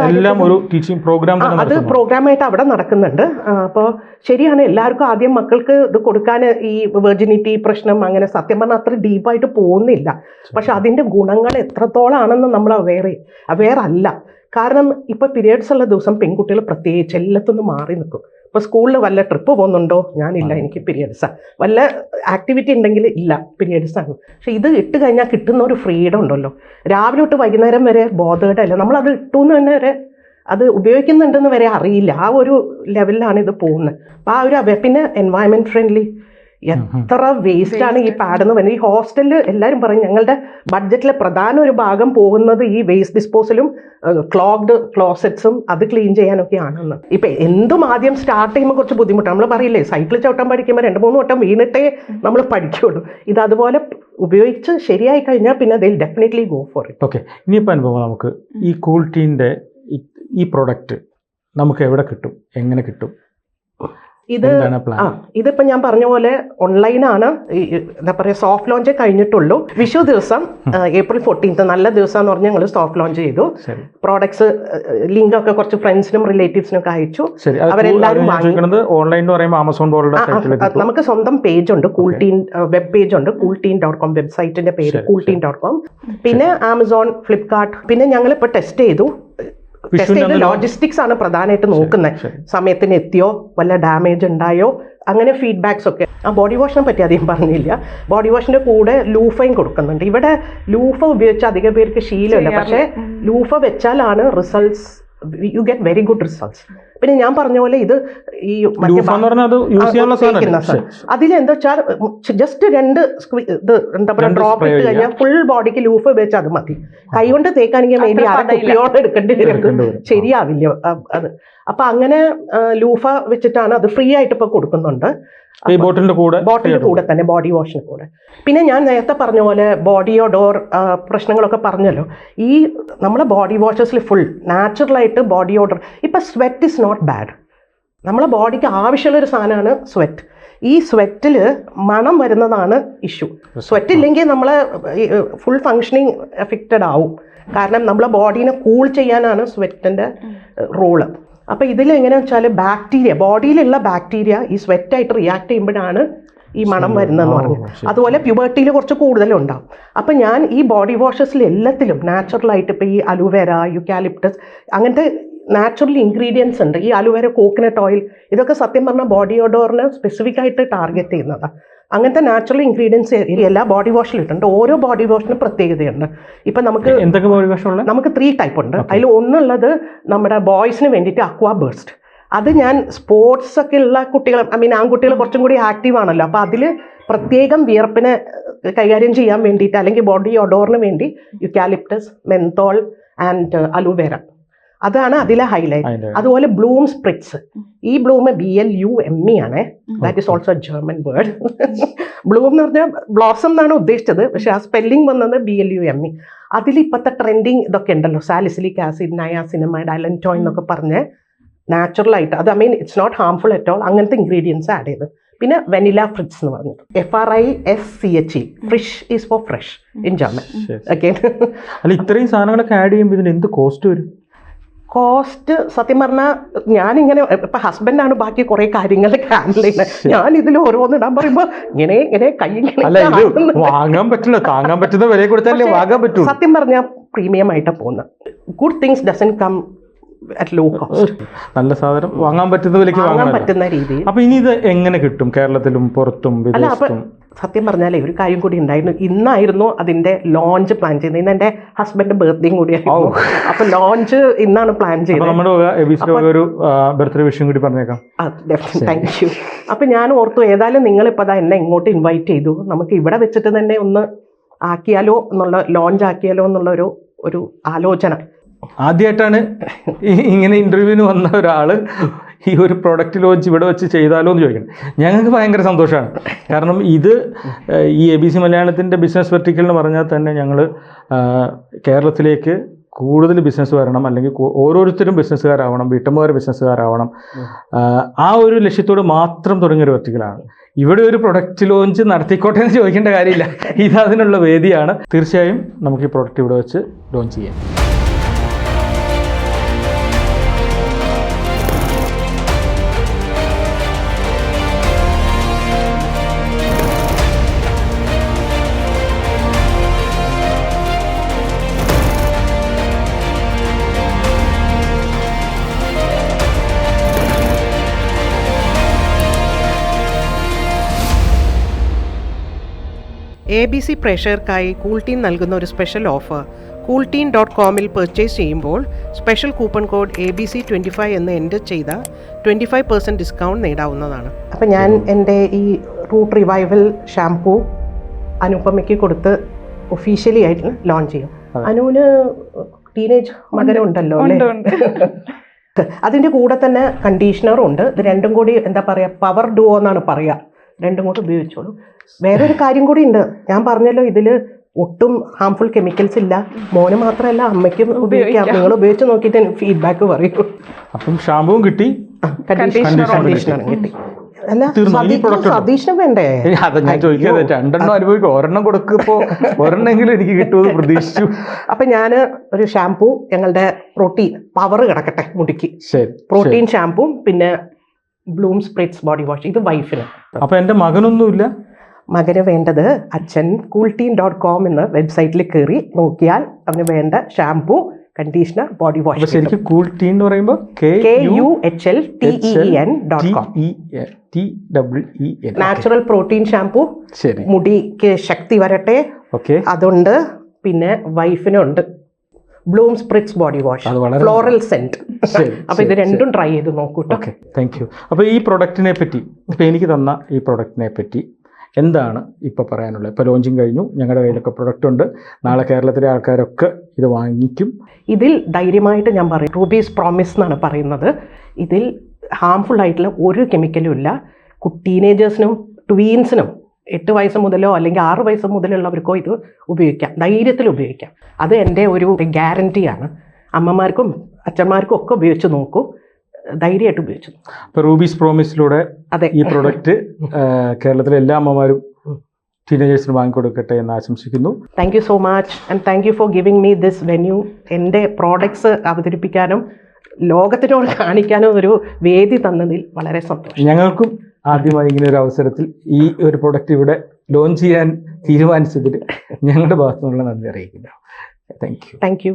എല്ലാം ഒരു ടീച്ചിങ് പ്രോഗ്രാം അത് പ്രോഗ്രാമായിട്ട് അവിടെ നടക്കുന്നുണ്ട്. അപ്പോൾ ശരിയാണ് എല്ലാവർക്കും ആദ്യം മക്കൾക്ക് ഇത് കൊടുക്കാൻ ഈ വെർജിനിറ്റി പ്രശ്നം അങ്ങനെ സത്യം പറഞ്ഞാൽ അത്ര ഡീപ്പായിട്ട് പോകുന്നില്ല. പക്ഷെ അതിന്റെ ഗുണങ്ങൾ എത്രത്തോളാണെന്ന് നമ്മൾ അവെയർ അവെയർ അല്ല. കാരണം ഇപ്പോൾ പീരിയഡ്സ് ഉള്ള ദിവസം പെൺകുട്ടികൾ പ്രത്യേകിച്ച് എല്ലാത്തൊന്നും മാറി നിൽക്കും ഇപ്പോൾ സ്കൂളിൽ വല്ല ട്രിപ്പ് പോകുന്നുണ്ടോ? ഞാനില്ല എനിക്ക് പീരിയഡ്സാണ് വല്ല ആക്ടിവിറ്റി ഉണ്ടെങ്കിൽ ഇല്ല പീരിയഡ്സ് ആണ്. പക്ഷെ ഇത് ഇട്ട് കഴിഞ്ഞാൽ കിട്ടുന്ന ഒരു ഫ്രീഡം ഉണ്ടല്ലോ. രാവിലെ തൊട്ട് വൈകുന്നേരം വരെ ബോധേഡ് അല്ല. നമ്മളത് ഇട്ടു എന്ന് തന്നെ വരെ അത് ഉപയോഗിക്കുന്നുണ്ടെന്ന് വരെ അറിയില്ല. ആ ഒരു ലെവലിലാണ് ഇത് പോകുന്നത്. അപ്പോൾ ആ ഒരു പിന്നെ എൻവയൺമെന്റ് ഫ്രണ്ട്ലി എത്ര വേസ്റ്റ് ആണ് ഈ പാഡ് എന്ന് പറയുന്നത് ഈ ഹോസ്റ്റലിൽ എല്ലാരും പറയും ഞങ്ങളുടെ ബഡ്ജറ്റിലെ പ്രധാന ഒരു ഭാഗം പോകുന്നത് ഈ വേസ്റ്റ് ഡിസ്പോസലും ക്ലോഗ്ഡ് ക്ലോസറ്റ്സും അത് ക്ലീൻ ചെയ്യാനൊക്കെ ആണെന്ന്. ഇപ്പൊ എന്തും ആദ്യം സ്റ്റാർട്ട് ചെയ്യുമ്പോൾ കുറച്ച് ബുദ്ധിമുട്ടാണ് നമ്മൾ പറയില്ലേ സൈക്കിൾ ചവിട്ടാൻ പഠിക്കുമ്പോൾ രണ്ട് മൂന്ന് വട്ടം വീണിട്ടേ നമ്മൾ പഠിക്കുള്ളൂ. ഇത് അതുപോലെ ഉപയോഗിച്ച് ശരിയായി കഴിഞ്ഞാൽ പിന്നെ അതിൽ definitely go for it okay ഇനിയിപ്പോൾ അനുഭവം നമുക്ക് ഈ കൂൾ ടീന്റെ ഈ പ്രൊഡക്റ്റ് നമുക്ക് എവിടെ കിട്ടും? എങ്ങനെ കിട്ടും? ഇത് ആ ഇതിപ്പോ ഞാൻ പറഞ്ഞ പോലെ ഓൺലൈനാണ് എന്താ പറയുക സോഫ്റ്റ് ലോഞ്ച് കഴിഞ്ഞിട്ടുള്ളൂ. വിഷു ദിവസം ഏപ്രിൽ ഫോർട്ടീൻത്ത് നല്ല ദിവസം എന്ന് പറഞ്ഞ് ഞങ്ങൾ സോഫ്റ്റ് ലോഞ്ച് ചെയ്തു. പ്രോഡക്ട്സ് ലിങ്ക് ഒക്കെ കുറച്ച് ഫ്രണ്ട്സിനും റിലേറ്റീവ്സിനും ഒക്കെ അയച്ചു. അവരെല്ലാവരും ഓൺലൈൻ എന്ന് പറയുമ്പോൾ ആമസോൺ പോലുള്ള നമുക്ക് സ്വന്തം പേജ് ഉണ്ട് കൂൾട്ടീൻ വെബ് പേജ് ഉണ്ട് കൂൾട്ടീൻ ഡോട്ട് കോം വെബ്സൈറ്റിന്റെ പേര് കൂൾട്ടീൻ ഡോട്ട് കോം പിന്നെ ആമസോൺ ഫ്ലിപ്കാർട്ട് പിന്നെ ഞങ്ങൾ ഇപ്പൊ ടെസ്റ്റ് ചെയ്തു. ടെസ്റ്റ് ചെയ്ത് ലോജിസ്റ്റിക്സ് ആണ് പ്രധാനമായിട്ട് നോക്കുന്നത്. സമയത്തിന് എത്തിയോ? വല്ല ഡാമേജ് ഉണ്ടായോ? അങ്ങനെ ഫീഡ്ബാക്സ് ഒക്കെ. ആ ബോഡി വാഷിനെ പറ്റി അധികം പറഞ്ഞില്ല. ബോഡി വാഷിന്റെ കൂടെ ലൂഫയും കൊടുക്കുന്നുണ്ട്. ഇവിടെ ലൂഫ ഉപയോഗിച്ച അധികം പേർക്ക് ശീലമില്ല. പക്ഷേ loofah വെച്ചാലാണ് results you get very good results പിന്നെ ഞാൻ പറഞ്ഞ പോലെ ഇത് ഈ മറ്റേ ലൂഫ എന്ന് പറഞ്ഞാൽ അത് യൂസ് ചെയ്യാനുള്ള സാധനമല്ലേ? അതിലെന്താ വെച്ചാൽ ജസ്റ്റ് രണ്ട് ഇത് എന്താ പറയുക ഡ്രോപ്പ് ഇട്ട് കഴിഞ്ഞാൽ ഫുൾ ബോഡിക്ക് ലൂഫ് വെച്ച് അത് മതി. കൈകൊണ്ട് തേക്കാണെങ്കിൽ മേ ബി. കുപ്പിയോടെ എടുക്കേണ്ടി വരും. ശരിയാവില്ല. അത്. അപ്പൊ അങ്ങനെ ലൂഫ വെച്ചിട്ടാണ് അത് ഫ്രീ ആയിട്ട് ഇപ്പൊ കൊടുക്കുന്നുണ്ട്. ഈ ബോട്ടിലിന്റെ കൂടെ ബോട്ടിലിന്റെ കൂടെ തന്നെ ബോഡി വാഷിന് കൂടെ. പിന്നെ ഞാൻ നേരത്തെ പറഞ്ഞ പോലെ ബോഡിയോ ഡോർ പ്രശ്നങ്ങളൊക്കെ പറഞ്ഞല്ലോ. ഈ നമ്മളെ ബോഡി വാഷസിൽ ഫുൾ നാച്ചുറലായിട്ട് ബോഡി ഓഡർ ഇപ്പം സ്വെറ്റ് ഇസ് നോട്ട് ബാഡ് നമ്മളെ ബോഡിക്ക് ആവശ്യമുള്ള ഒരു സാധനമാണ് സ്വെറ്റ് ഈ സ്വെറ്റിൽ മണം വരുന്നതാണ് ഇഷ്യൂ സ്വെറ്റ് ഇല്ലെങ്കിൽ നമ്മളെ ഫുൾ ഫങ്ഷനിങ് എഫക്റ്റഡ് ആവും. കാരണം നമ്മളെ ബോഡീനെ കൂൾ ചെയ്യാനാണ് സ്വെറ്റിന്റെ റോൾ അപ്പോൾ ഇതിൽ എങ്ങനെയാണെന്ന് വെച്ചാൽ ബാക്ടീരിയ ബോഡിയിലുള്ള ബാക്ടീരിയ ഈ സ്വെറ്റായിട്ട് റിയാക്ട് ചെയ്യുമ്പോഴാണ് ഈ മണം വരുന്നതെന്ന് പറഞ്ഞു അതുപോലെ പ്യുബർട്ടിയിൽ കുറച്ച് കൂടുതലുണ്ടാവും. അപ്പം ഞാൻ ഈ ബോഡി വാഷസിൽ എല്ലാത്തിലും നാച്ചുറലായിട്ട് ഇപ്പോൾ ഈ അലുവേര യുക്കാലിപ്റ്റസ് അങ്ങനത്തെ നാച്ചുറൽ ഇൻഗ്രീഡിയൻസ് ഉണ്ട്. ഈ അലുവേര കോക്കനട്ട് ഓയിൽ ഇതൊക്കെ സത്യം പറഞ്ഞാൽ ബോഡി ഓഡോറിനെ സ്പെസിഫിക് ആയിട്ട് ടാർഗറ്റ് ചെയ്യുന്നതാണ് അങ്ങനത്തെ നാച്ചുറൽ ഇൻഗ്രീഡിയൻസ് എല്ലാ ബോഡി വാഷിലിട്ടുണ്ട് ഓരോ ബോഡി വാഷിനും പ്രത്യേകതയുണ്ട്. ഇപ്പം നമുക്ക് എന്തൊക്കെ ബോഡി വാഷ് ഉള്ളത്? നമുക്ക് ത്രീ ടൈപ്പ് ഉണ്ട്. അതിൽ ഒന്നുള്ളത് നമ്മുടെ ബോയ്സിന് വേണ്ടിയിട്ട് അക്വാ ബേസ്റ്റ് അത് ഞാൻ സ്പോർട്സ് ഒക്കെ ഉള്ള കുട്ടികൾ ഐ മീൻ ആൺകുട്ടികൾ കുറച്ചും കൂടി ആക്റ്റീവ് ആണല്ലോ. അപ്പോൾ അതിൽ പ്രത്യേകം വിയർപ്പിനെ കൈകാര്യം ചെയ്യാൻ വേണ്ടിയിട്ട് അല്ലെങ്കിൽ ബോഡി ഒഡോറിന് വേണ്ടി യുക്കാലിപ്റ്റസ് മെന്തോൾ ആൻഡ് അലുവേര അതാണ് അതിലെ ഹൈലൈറ്റ് അതുപോലെ ബ്ലൂം സ്പ്രിറ്റ്സ് ഈ bloom B L U M E ആണ്. That is also German word bloom എന്ന് പറഞ്ഞാൽ ബ്ലോസം എന്നാണ് ഉദ്ദേശിച്ചത്. പക്ഷെ ആ സ്പെല്ലിംഗ് വന്നത് B L U M E അതിൽ ഇപ്പോഴത്തെ ട്രെൻഡിങ് ഇതൊക്കെ ഉണ്ടല്ലോ. സാലിസിലിക് ആസിഡ് നയാസിനമൈഡ് അലന്റോയിൻ എന്നൊക്കെ പറഞ്ഞ് നാച്ചുറലായിട്ട് അത് I mean it's not harmful at all അങ്ങനത്തെ ഇൻഗ്രീഡിയൻസ് ആഡ് ചെയ്ത്. പിന്നെ വെനില ഫ്രിഡ്സ് എന്ന് പറഞ്ഞിട്ട് F R I S C H E ഫ്രിഷ് is for fresh in German. Okay അല്ല ഇത്രയും സാധനങ്ങളൊക്കെ ആഡ് ചെയ്യുമ്പോൾ ഇതിന് എന്ത് കോസ്റ്റ് വരും? കോസ്റ്റ് സത്യം പറഞ്ഞാൽ ഞാനിങ്ങനെ ഇപ്പം ഹസ്ബൻഡാണ് ബാക്കി കുറേ കാര്യങ്ങൾ ഹാൻഡിൽ ചെയ്യുന്നത് ഞാൻ ഇതിൽ ഓരോന്ന് ഇടാൻ പറയുമ്പോൾ ഇങ്ങനെ ഇങ്ങനെ കൈ. വാങ്ങാൻ പറ്റില്ല. താങ്ങാൻ പറ്റുന്ന വില കൊടുത്താലേ വാങ്ങാൻ പറ്റുള്ളൂ സത്യം പറഞ്ഞാൽ പ്രീമിയം ആയിട്ടാണ് പോകുന്നത് good things doesn't come at low cost നല്ല സാധനം. വാങ്ങാൻ പറ്റുന്ന വിലയ്ക്ക് വാങ്ങാൻ വാങ്ങാൻ പറ്റുന്ന രീതിയിൽ അപ്പൊ ഇനി ഇത് എങ്ങനെ കിട്ടും? കേരളത്തിലും പുറത്തും വിദേശത്തും? സത്യം പറഞ്ഞാലേ ഒരു കാര്യം കൂടി ഉണ്ടായിരുന്നു. ഇന്നായിരുന്നു അതിന്റെ ലോഞ്ച് പ്ലാൻ ചെയ്യുന്നത് ഇന്ന് എന്റെ ഹസ്ബൻഡ് ബർത്ത്ഡേയും കൂടിയായിരുന്നു അപ്പൊ ലോഞ്ച് ഇന്നാണ് പ്ലാൻ ചെയ്യുന്നത് ചെയ്തത്. നമ്മുടെ എബിസിന്റെ ഒരു ബർത്ത്ഡേ വിഷയം കൂടി പറഞ്ഞേക്കാം. താങ്ക് യു അപ്പൊ ഞാൻ ഓർത്തു ഏതായാലും നിങ്ങളിപ്പോൾ അതാ എന്നെ ഇങ്ങോട്ട് ഇൻവൈറ്റ് ചെയ്തു. നമുക്ക് ഇവിടെ വെച്ചിട്ട് തന്നെ ഒന്ന് ആക്കിയാലോ എന്നുള്ള ലോഞ്ച് ആക്കിയാലോ എന്നുള്ള ഒരു ഒരു ആലോചന. ആദ്യമായിട്ടാണ് ഇങ്ങനെ ഇന്റർവ്യൂവിന് വന്ന ഒരാൾ ഈ ഒരു പ്രൊഡക്റ്റ് ലോഞ്ച് ഇവിടെ വെച്ച് ചെയ്താലോ എന്ന് ചോദിക്കണം. ഞങ്ങൾക്ക് ഭയങ്കര സന്തോഷമാണ്. കാരണം ഇത് ഈ എ ബി സി മലയാളത്തിന്റെ ബിസിനസ് വെർട്ടിക്കൽ എന്ന് പറഞ്ഞാൽ തന്നെ ഞങ്ങൾ കേരളത്തിലേക്ക് കൂടുതൽ ബിസിനസ് വരണം. അല്ലെങ്കിൽ ഓരോരുത്തരും ബിസിനസ്സുകാരാവണം വീട്ടമ്മമാർ ബിസിനസ്സുകാരാവണം ആ ഒരു ലക്ഷ്യത്തോട് മാത്രം തുടങ്ങിയൊരു വെർട്ടിക്കലാണ് ഇവിടെ ഒരു പ്രൊഡക്റ്റ് ലോഞ്ച് നടത്തിക്കോട്ടെ എന്ന് ചോദിക്കേണ്ട കാര്യമില്ല. ഇത് അതിനുള്ള വേദിയാണ്. തീർച്ചയായും നമുക്ക് ഈ പ്രൊഡക്റ്റ് ഇവിടെ വെച്ച് ലോഞ്ച് ചെയ്യാം. എ ബി സി പ്രേക്ഷകർക്കായി കൂൾടീൻ നൽകുന്ന ഒരു സ്പെഷ്യൽ ഓഫർ കൂൾടീൻ ഡോട്ട് കോമിൽ പെർച്ചേസ് ചെയ്യുമ്പോൾ special coupon code A B C twenty five എന്ന് എന്റർ ചെയ്ത ട്വന്റി ഫൈവ് പെർസെന്റ് ഡിസ്കൗണ്ട് നേടാവുന്നതാണ്. അപ്പം ഞാൻ എന്റെ ഈ റൂട്ട് റിവൈവൽ ഷാംപൂ അനുപമയ്ക്ക് കൊടുത്ത് ഒഫീഷ്യലി ആയിട്ട് ലോഞ്ച് ചെയ്യും. അനുവിന് ടീനേജ് മകനുണ്ടല്ലോ അതിന്റെ കൂടെ തന്നെ കണ്ടീഷണറും ഉണ്ട്. ഇത് രണ്ടും കൂടി എന്താ പറയുക പവർ ഡുവോ എന്നാണ് പറയുക രണ്ടും കൂടെ ഉപയോഗിച്ചോളൂ. ഒരു കാര്യം കൂടി ഉണ്ട് ഞാൻ പറഞ്ഞല്ലോ ഇതിൽ ഒട്ടും ഹാംഫുൾ കെമിക്കൽസ് ഇല്ല. മോന് മാത്രമല്ല അമ്മയ്ക്കും ഉപയോഗിക്കാം. നിങ്ങൾ ഉപയോഗിച്ച് നോക്കിയിട്ട് ഫീഡ്ബാക്ക് പറയൂ. അപ്പം ഷാമ്പുവും കിട്ടി. കണ്ടീഷണറും Conditioner കിട്ടി. അല്ല വേണ്ടേ? അതാ ഞാൻ ചോദിക്കാതെ രണ്ടെണ്ണം അനുഭവിക്കും? ഒരെണ്ണം കൊടുക്കുമ്പോ ഒരെണ്ണെങ്കിലും എനിക്ക് കിട്ടുമെന്ന് പ്രതീക്ഷിച്ചു. അപ്പൊ ഞാൻ ഒരു ഷാംപൂ ഞങ്ങളുടെ പ്രോട്ടീൻ പവർ കിടക്കട്ടെ മുടിക്ക്. ശരി പ്രോട്ടീൻ ഷാംപൂ പിന്നെ ബ്ലൂം സ്പ്രിറ്റ്സ് ബോഡി വാഷ് ഇത് വൈഫിന് അപ്പൊ എന്റെ മകനൊന്നുമില്ല. മകന് വേണ്ടത് അച്ഛൻ കൂൾട്ടീൻ ഡോട്ട് കോം എന്ന വെബ്സൈറ്റിൽ കയറി നോക്കിയാൽ അവന് വേണ്ട ഷാംപൂ കണ്ടീഷണർ ബോഡി വാഷ് ശരിക്കും കൂൾ ടീ എന്ന് പറയുമ്പോൾ K K U H L T E N dot com T W E N natural protein shampoo ശരി. മുടിക്ക് ശക്തി വരട്ടെ. ഓക്കെ അതുണ്ട്. പിന്നെ വൈഫിനുണ്ട് bloom spritz body wash floral scent അപ്പൊ ഇത് രണ്ടും ട്രൈ ചെയ്ത് നോക്കൂ ഓക്കെ താങ്ക് യു അപ്പൊ ഈ പ്രൊഡക്റ്റിനെ പറ്റി ഇപ്പൊ എനിക്ക് തന്ന ഈ പ്രൊഡക്റ്റിനെ പറ്റി എന്താണ് ഇപ്പോൾ പറയാനുള്ളത്? ഇപ്പോൾ ലോഞ്ചിങ് കഴിഞ്ഞു ഞങ്ങളുടെ കയ്യിലൊക്കെ പ്രൊഡക്റ്റ് ഉണ്ട്. നാളെ കേരളത്തിലെ ആൾക്കാരൊക്കെ ഇത് വാങ്ങിക്കും. ഇതിൽ ധൈര്യമായിട്ട് ഞാൻ പറയും റൂബീസ് പ്രോമിസ് എന്നാണ് പറയുന്നത്. ഇതിൽ ഹാംഫുൾ ആയിട്ടുള്ള ഒരു കെമിക്കലും ഇല്ല. ടീനേജേഴ്സിനും ട്വീൻസിനും എട്ട് വയസ്സ് മുതലോ അല്ലെങ്കിൽ ആറ് വയസ്സ് മുതലുള്ളവർക്കോ ഇത് ഉപയോഗിക്കാം. ധൈര്യത്തിൽ ഉപയോഗിക്കാം. അത് എന്റെ ഒരു ഗ്യാരന്റിയാണ് അമ്മമാർക്കും അച്ഛന്മാർക്കും ഒക്കെ ഉപയോഗിച്ച് നോക്കൂ. ധൈര്യമായിട്ട് ഉപയോഗിച്ചു അപ്പോൾ റൂബീസ് പ്രോമിസിലൂടെ അതെ. ഈ പ്രൊഡക്റ്റ് കേരളത്തിലെ എല്ലാ അമ്മമാരും ടീനേജേഴ്സിന് വാങ്ങിക്കൊടുക്കട്ടെ എന്ന് ആശംസിക്കുന്നു. Thank you so much and thank you for giving me this venue എന്റെ പ്രോഡക്ട്സ് അവതരിപ്പിക്കാനും ലോകത്തിനോട് കാണിക്കാനും ഒരു വേദി തന്നതിൽ വളരെ സന്തോഷം. ഞങ്ങൾക്കും ആദ്യമായി ഇങ്ങനെ ഒരു അവസരത്തിൽ ഈ ഒരു പ്രൊഡക്റ്റ് ഇവിടെ ലോഞ്ച് ചെയ്യാൻ തീരുമാനിച്ചതിൽ ഞങ്ങളുടെ ഭാഗത്തുനിന്നുള്ള നന്ദി അറിയിക്കുന്നു. Thank you thank you